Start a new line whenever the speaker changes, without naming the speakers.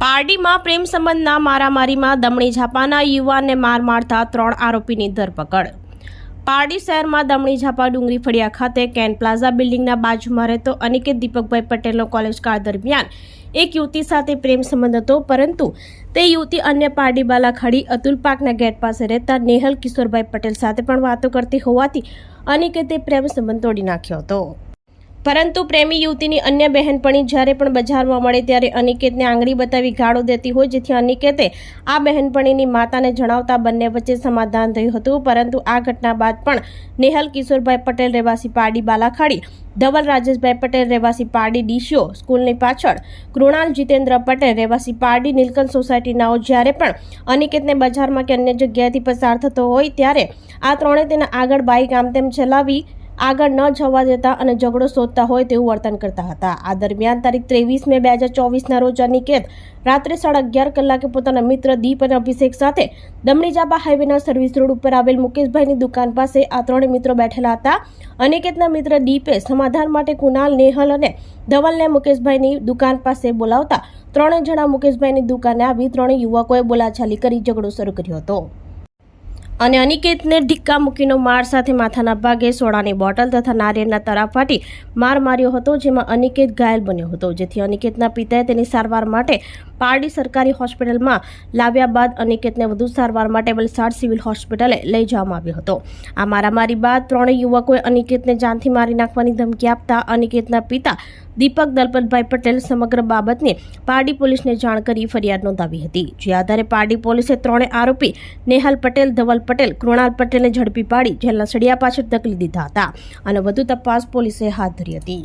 પારડીમાં પ્રેમ સંબંધના મારામારીમાં દમણી ઝાપાના યુવાનને માર મારતા ત્રણ આરોપીની ધરપકડ. પારડી શહેરમાં દમણી ઝાપા ડુંગરી ફળિયા ખાતે કેન પ્લાઝા બિલ્ડિંગના બાજુમાં રહેતો અનિકેત દીપકભાઈ પટેલનો કોલેજ કાળ દરમિયાન એક યુવતી સાથે પ્રેમ સંબંધ હતો, પરંતુ તે યુવતી અન્ય પારડી બાલાખાડી અતુલ પાર્કના ગેટ પાસે રહેતા નેહલ કિશોરભાઈ પટેલ સાથે પણ વાતો કરતી હોવાથી અનિકેતે પ્રેમ સંબંધ તોડી નાખ્યો હતો. પરંતુ પ્રેમી યુવતીની અન્ય બહેનપણી જ્યારે પણ બજારમાં મળે ત્યારે અનિકેતને આંગળી બતાવી ગાળો દેતી હોય, જેથી અનિકેતે આ બહેનપણીની માતાને જણાવતા બંને વચ્ચે સમાધાન થયું હતું. પરંતુ આ ઘટના બાદ પણ નેહલ કિશોરભાઈ પટેલ રહેવાસી પારડી બાલાખાડી, ધવલ રાજેશભાઈ પટેલ રહેવાસી પારડી ડીશીઓ સ્કૂલની પાછળ, કૃણાલ જીતેન્દ્ર પટેલ રહેવાસી પારડી નીલકંઠ સોસાયટીનાઓ જ્યારે પણ અનિકેતને બજારમાં કે અન્ય જગ્યાએથી પસાર થતો હોય, ત્યારે આ ત્રણે તેના આગળ બાઇક આમ તેમ ચલાવી આગળ ન જવા દેતા અને ઝઘડો શોધતા હોય તેવું વર્તન કરતા હતા. આ દરમિયાન તારીખ ત્રેવીસ મે બે હજાર ચોવીસના રોજ અનિકેત રાત્રે સાડા અગિયાર કલાકે પોતાના મિત્ર દીપ અને અભિષેક સાથે દમણી જાબા હાઈવેના સર્વિસ રોડ ઉપર આવેલ મુકેશભાઈની દુકાન પાસે આ ત્રણેય મિત્રો બેઠેલા હતા. અનિકેતના મિત્ર દીપે સમાધાન માટે કુનાલ નેહલ અને ધવલને મુકેશભાઈની દુકાન પાસે બોલાવતા ત્રણેય જણા મુકેશભાઈની દુકાને આવી ત્રણેય યુવકોએ બોલાચાલી કરી ઝઘડો શરૂ કર્યો હતો. અને અનિકેતને ઢીક્કા મૂકીનો માર સાથે માથાના ભાગે સોડાની બોટલ તથા નારિયેળના તરા ફાટી માર માર્યો હતો, જેમાં અનિકેત ઘાયલ બન્યો હતો. જેથી અનિકેતના પિતાએ તેની સારવાર માટે પારડી સરકારી હોસ્પિટલમાં લાવ્યા બાદ અનિકેતને વધુ સારવાર માટે વલસાડ સિવિલ હોસ્પિટલે લઈ જવામાં આવ્યો હતો. આ મારામારી બાદ ત્રણેય યુવકોએ અનિકેતને જાનથી મારી નાખવાની ધમકી આપતા અનિકેતના પિતા દીપક દલપતભાઈ પટેલ સમગ્ર બાબતને પારડી પોલીસને જાણ કરી ફરિયાદ નોંધાવી હતી. જે આધારે પારડી પોલીસે ત્રણે આરોપી નેહલ પટેલ, ધવલ પટેલ કૃણાલ પટેલને ઝડપી પાડી જેલના સળિયા પાછળ ધકલી દીધા હતા. અને વધુ તપાસ પોલીસે હાથ ધરી હતી.